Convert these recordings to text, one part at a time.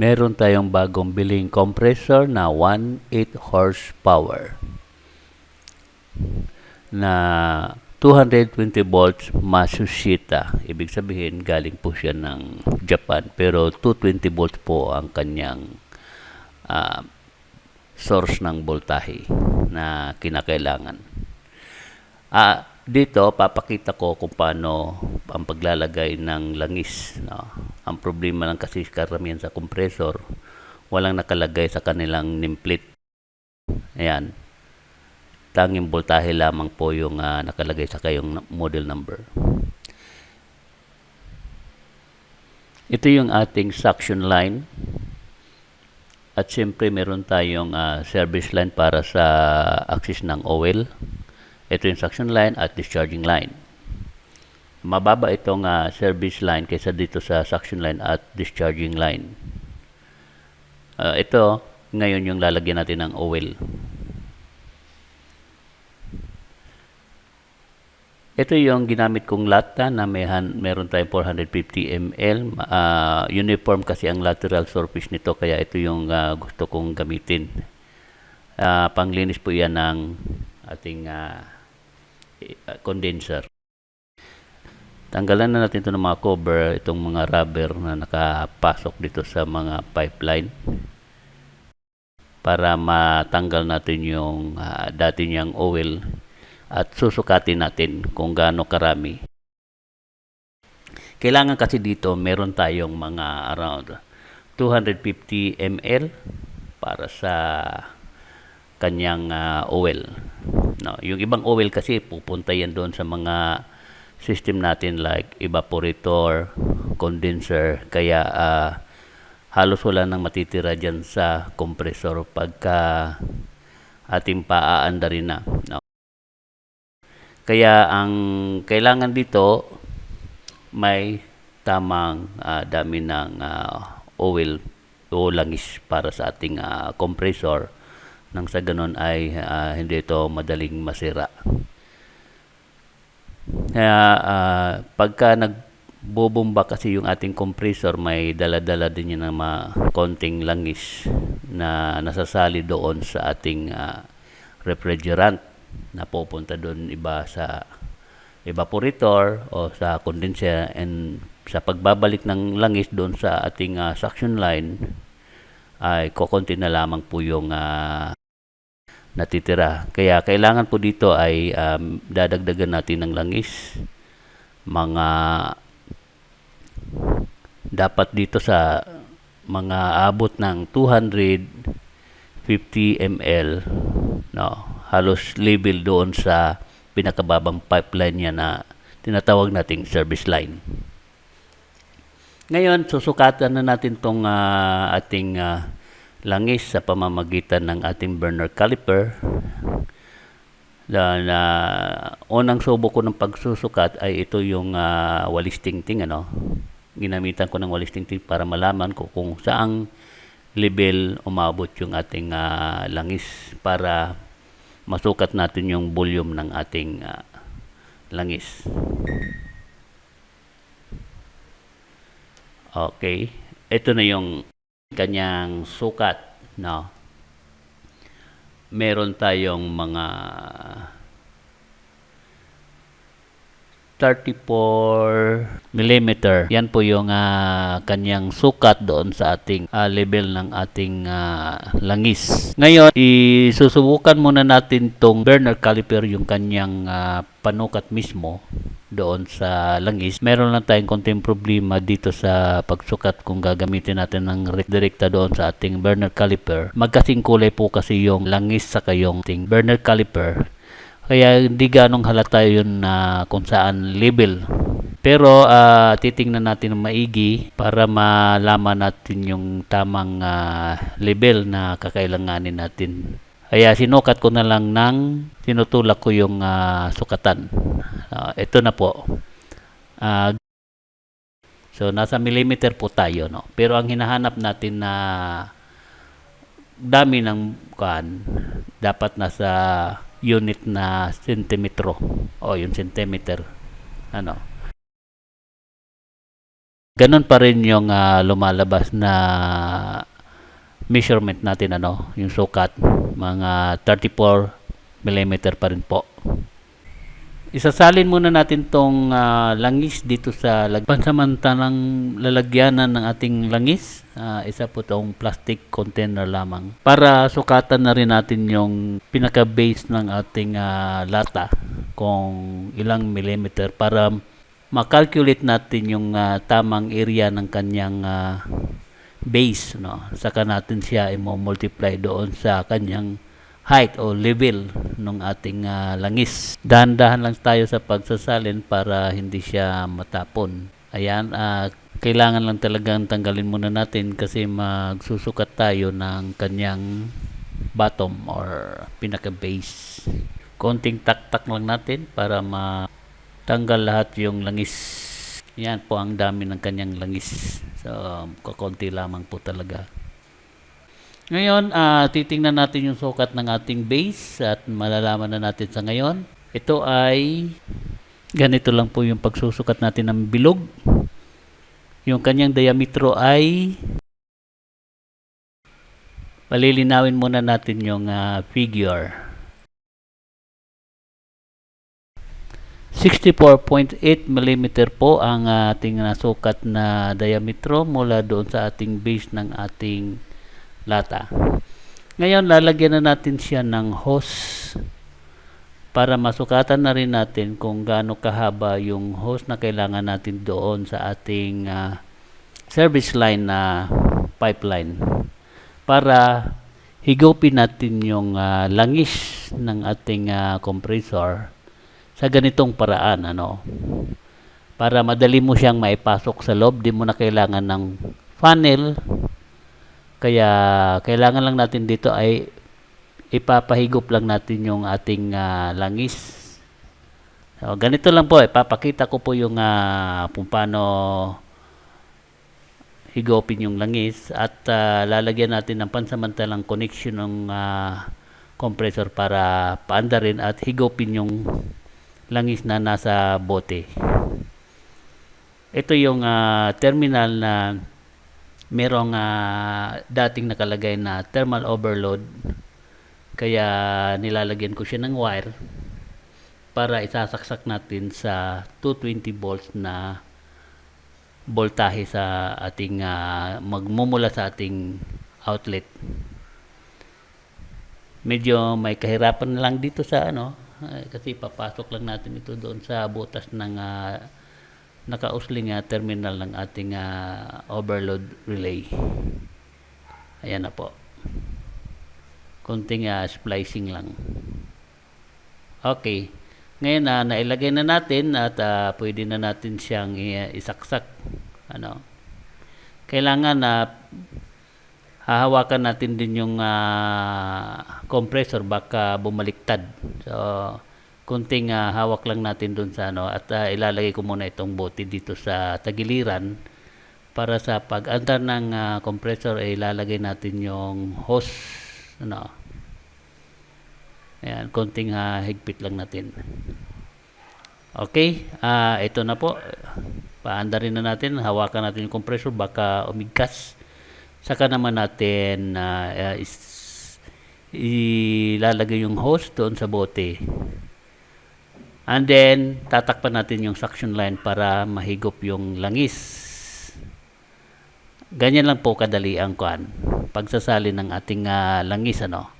meron tayong bagong biling compressor na 1.8 horsepower na 220 volts Matsushita. Ibig sabihin, galing po siya ng Japan. Pero 220 volts po ang kanyang ah, source ng voltahe na kinakailangan. Ah, dito papakita ko kung paano ang paglalagay ng langis. No? Ang problema lang kasi karamihan sa compressor, walang nakalagay sa kanilang nameplate. Ayan. Tanging voltahe lamang po yung ah, nakalagay sa kayong model number. Ito yung ating suction line. At siyempre meron tayong ah, service line para sa axis ng oil. Ito yung suction line at discharging line. Mababa itong ah, service line kaysa dito sa suction line at discharging line. Ah, ito, ngayon yung lalagyan natin ng oil. Ito yung ginamit kong lata na may han, meron tayong 450 ml. Ah, uniform kasi ang lateral surface nito kaya ito yung ah, gusto kong gamitin. Ah, panglinis po yan ng ating ah, condenser. Tanggalan na natin ito ng mga cover, itong mga rubber na nakapasok dito sa mga pipeline para matanggal natin yung ah, dati niyang oil at susukatin natin kung gaano karami. Kailangan kasi dito meron tayong mga around 250 ml para sa kanyang ah, oil. No, yung ibang oil kasi pupunta yan doon sa mga system natin like evaporator, condenser, kaya ah, halos wala nang matitira dyan sa compressor pagka ating paaanda rin na. No? Kaya ang kailangan dito may tamang ah, dami ng ah, oil o langis para sa ating ah, compressor nang sa ganun ay ah, hindi ito madaling masira. Kaya ah, pagka nagbubomba kasi yung ating compressor may dala-dala din yan ng mga konting langis na nasasali doon sa ating ah, refrigerant na pupunta doon iba sa evaporator o sa condenser and sa pagbabalik ng langis doon sa ating ah, suction line ay kokonti na lamang po yung ah, natitira. Kaya kailangan po dito ay um, dadagdagan natin ng langis. Mga dapat dito sa mga abot ng 250 ml no halos level doon sa pinakababang pipeline niya na tinatawag nating service line. Ngayon, susukatan na natin tong ah, ating ah, langis sa pamamagitan ng ating burner caliper. Na, na unang subo ko ng pagsusukat ay ito yung ah, walis tingting ano. Ginamitan ko ng walis tingting para malaman ko kung saang level umabot yung ating ah, langis para masukat natin yung volume ng ating ah, langis. Okay. Ito na yung kanyang sukat, no? Meron tayong mga 34 millimeter. Yan po yung ah, kanyang sukat doon sa ating ah, level ng ating ah, langis. Ngayon, isusubukan muna natin tong burner caliper yung kanyang ah, panukat mismo doon sa langis. Meron lang tayong konting problema dito sa pagsukat kung gagamitin natin ng rek- direkta doon sa ating burner caliper. Magkasing kulay po kasi yung langis sa kayong ating burner caliper. Kaya hindi ganong halata yun na kung saan level. Pero ah, titingnan natin ng maigi para malaman natin yung tamang ah, level na kakailanganin natin. Kaya sinukat ko na lang ng tinutulak ko yung ah, sukatan. Ah, ito na po. Ah, so nasa millimeter po tayo no. Pero ang hinahanap natin na dami ng kan dapat nasa unit na sentimetro o yung centimeter ano ganun pa rin yung ah, lumalabas na measurement natin ano, yung sukat, mga 34 mm pa rin po. Isasalin muna natin tong ah, langis dito sa lag- pansamantalang lalagyanan ng ating langis. Ah, isa po tong plastic container lamang. Para sukatan na rin natin yung pinaka-base ng ating ah, lata kung ilang millimeter para makalculate natin yung ah, tamang area ng kanyang ah, base no saka natin siya i-multiply doon sa kanyang height o level ng ating ah, langis. Dahan-dahan lang tayo sa pagsasalin para hindi siya matapon. Ayan, ah, kailangan lang talagang tanggalin muna natin kasi magsusukat tayo ng kanyang bottom or pinaka-base. Konting tak-tak lang natin para matanggal lahat yung langis. Yan po ang dami ng kanyang langis. So, kakonti lamang po talaga. Ngayon, ah, titingnan natin yung sukat ng ating base at malalaman na natin sa ngayon. Ito ay ganito lang po yung pagsusukat natin ng bilog. Yung kanyang diametro ay palilinawin muna natin yung ah, figure. 64.8 mm po ang ating nasukat na diametro mula doon sa ating base ng ating lata. Ngayon, lalagyan na natin siya ng hose para masukatan na rin natin kung gaano kahaba yung hose na kailangan natin doon sa ating ah, service line na pipeline para higupin natin yung ah, langis ng ating ah, compressor sa ganitong paraan ano para madali mo siyang maipasok sa loob di mo na kailangan ng funnel kaya kailangan lang natin dito ay ipapahigop lang natin yung ating ah, langis. So, ganito lang po, ipapakita ko po yung ah, kung paano higopin yung langis at ah, lalagyan natin ng pansamantalang connection ng ah, compressor para paandarin at higopin yung langis na nasa bote. Ito yung ah, terminal na merong ah, dating nakalagay na thermal overload. Kaya nilalagyan ko siya ng wire para isasaksak natin sa 220 volts na voltahe sa ating ah, magmumula sa ating outlet. Medyo may kahirapan lang dito sa ano eh, kasi papasok lang natin ito doon sa butas ng ah, nakausling nga terminal ng ating ah, overload relay. Ayan na po. Konting ah, splicing lang. Okay. Ngayon na nailagay na natin at ah, pwede na natin siyang isaksak. Ano? Kailangan na hahawakan natin din yung ah, compressor baka bumaliktad. So, kunting ah, hawak lang natin dun sa ano at ah, ilalagay ko muna itong bote dito sa tagiliran para sa pag-andar ng ah, compressor ay ilalagay natin yung hose ano Ayan, konting ah, higpit lang natin. Okay, ah ito na po. Paandarin na natin, hawakan natin yung compressor baka umigkas. Saka naman natin ah, is- ilalagay yung hose doon sa bote. And then, tatakpan natin yung suction line para mahigop yung langis. Ganyan lang po kadali ang kuan. Pagsasali ng ating ah, langis, ano.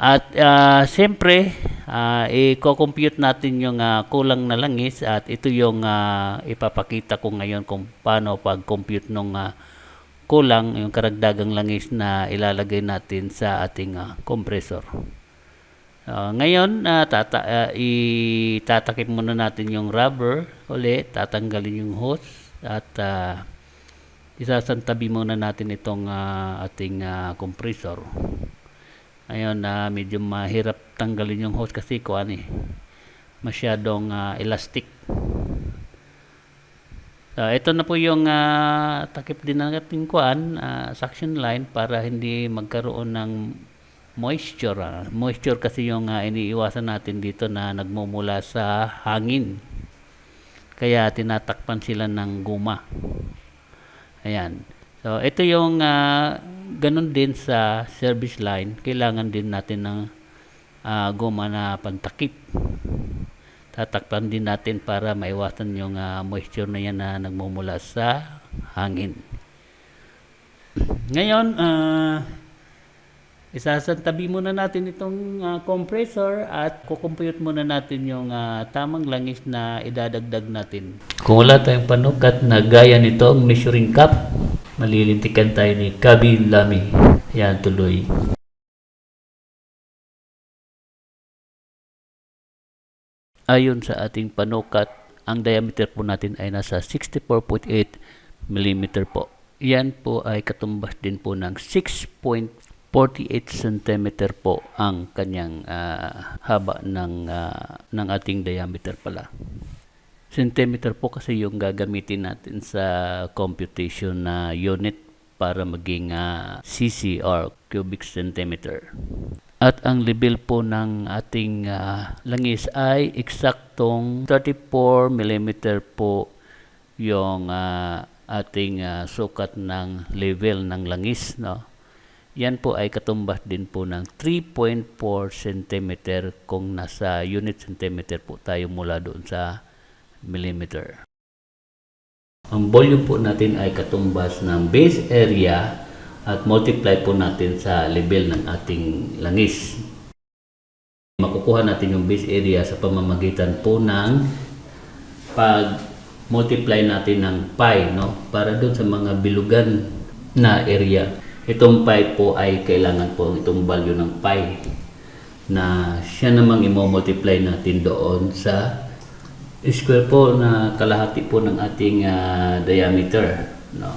At ah, siyempre, ah, i-compute natin yung ah, kulang na langis at ito yung ah, ipapakita ko ngayon kung paano pag-compute ng kulang, yung karagdagang langis na ilalagay natin sa ating ah, compressor. Ah, ngayon, ah, tata, ah, itatakip muna natin yung rubber ulit, tatanggalin yung hose at ah, isasantabi muna natin itong ah, ating ah, compressor. Ayun na medyo mahirap tanggalin yung hose kasi kuan eh. Masyadong ah, elastic. So, ito na po yung ah, takip din ng ating kuan, ah, suction line para hindi magkaroon ng moisture. ah. Moisture kasi yung ah, iniiwasan natin dito na nagmumula sa hangin. Kaya tinatakpan sila ng guma. Ayan. So, ito yung ah, ganun din sa service line. Kailangan din natin ng ah, guma na pantakip. Tatakpan din natin para maiwasan yung ah, moisture na yan na nagmumula sa hangin. Ngayon, ah, isasantabi muna natin itong ah, compressor at kukumpute muna natin yung ah, tamang langis na idadagdag natin. Kung wala tayong panukat na gaya nito, ang measuring cup, malilintikan tayo ni Kabi Lami. Yan, tuloy. Ayon sa ating panukat, ang diameter po natin ay nasa 64.8 mm po. Yan po ay katumbas din po ng 6.48 cm po ang kanyang ah, haba ng, ah, ng ating diameter pala. Centimeter po kasi yung gagamitin natin sa computation na unit para maging ah, cc or cubic centimeter. At ang level po ng ating ah, langis ay eksaktong 34 mm po yung ah, ating ah, sukat ng level ng langis. No? Yan po ay katumbas din po ng 3.4 cm kung nasa unit centimeter po tayo mula doon sa millimeter. Ang volume po natin ay katumbas ng base area at multiply po natin sa level ng ating langis. Makukuha natin yung base area sa pamamagitan po ng pag multiply natin ng pi no para doon sa mga bilugan na area. Itong pi po ay kailangan po itong value ng pi na siya namang i-multiply natin doon sa square po na kalahati po ng ating ah, diameter no?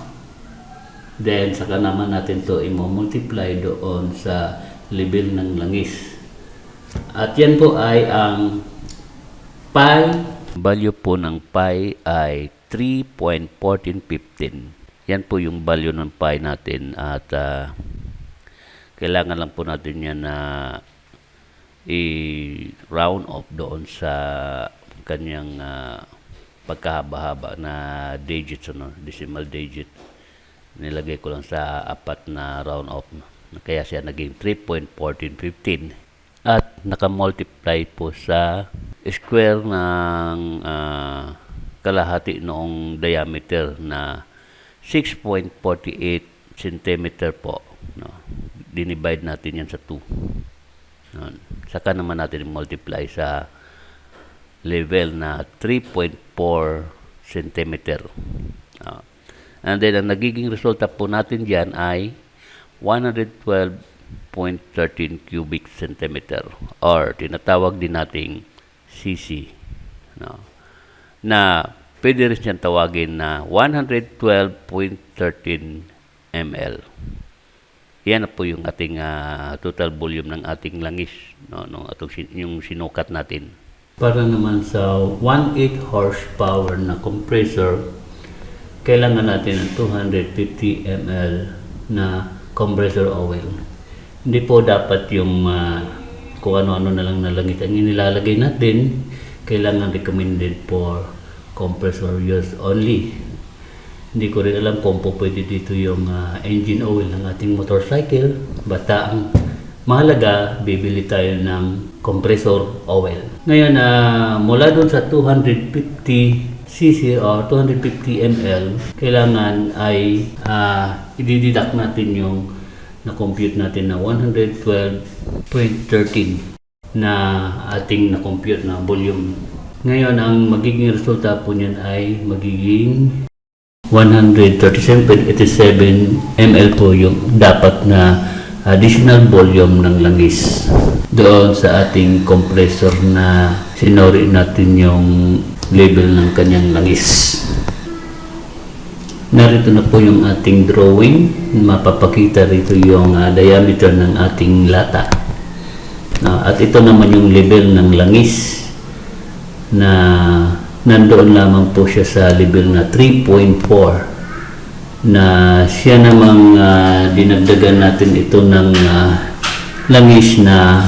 Then saka naman natin to i-multiply doon sa level ng langis. At yan po ay ang pi value po ng pi ay 3.1415 yan po yung value ng pi natin at ah, kailangan lang po natin yan na i-round off doon sa kanyang ah, pagkahaba-haba na digits, ano, decimal digit. Nilagay ko lang sa apat na round off. Kaya siya naging 3.1415. At nakamultiply po sa square ng ah, kalahati noong diameter na 6.48 cm po. No? Dinivide natin yan sa 2. Yun. Saka naman natin multiply sa level na 3.4 cm. Ah. and then, ang nagiging resulta po natin dyan ay 112.13 cubic centimeter or tinatawag din nating CC. No? Na pwede rin siyang tawagin na 112.13 ml. Yan po yung ating ah, total volume ng ating langis, no, no, atong yung sinukat natin. Para naman sa 1.8 horsepower na compressor, kailangan natin ng 250 ml na compressor oil. Hindi po dapat yung ah, kung ano-ano na lang na langis ang inilalagay natin. Kailangan recommended for compressor use only. Hindi ko rin alam kung po pwede dito yung ah, engine oil ng ating motorcycle. Basta ang mahalaga, bibili tayo ng compressor oil. Ngayon, ah, mula doon sa 250 cc or 250 ml, kailangan ay ah, i-deduct natin yung na-compute natin na 112.13 na ating na-compute na volume. Ngayon, ang magiging resulta po niyan ay magiging 137.87 ml po yung dapat na additional volume ng langis doon sa ating compressor na sinori natin yung level ng kanyang langis. Narito na po yung ating drawing. Mapapakita rito yung ah, diameter ng ating lata. Na- at ito naman yung level ng langis na nandoon lamang po siya sa level na 3.4 na siya namang ah, dinagdagan natin ito ng ah, langis na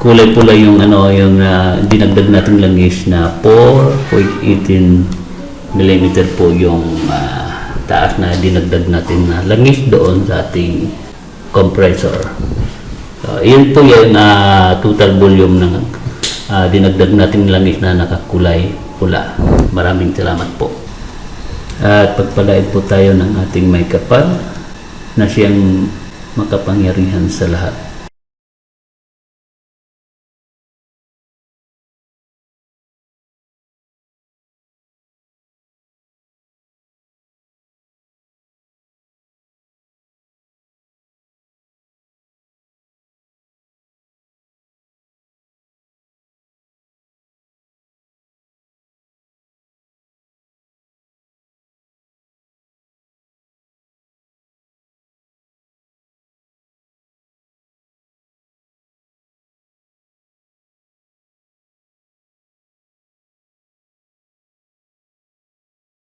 kulay pula yung ano yung ah, dinagdag nating langis na 4.18 mm po yung ah, taas na dinagdag natin na langis doon sa ating compressor. So, yun po yung ah, total volume ng ah, dinagdag nating langis na nakakulay pula. Maraming salamat po. At pagpalain po tayo ng ating may kapal na siyang makapangyarihan sa lahat.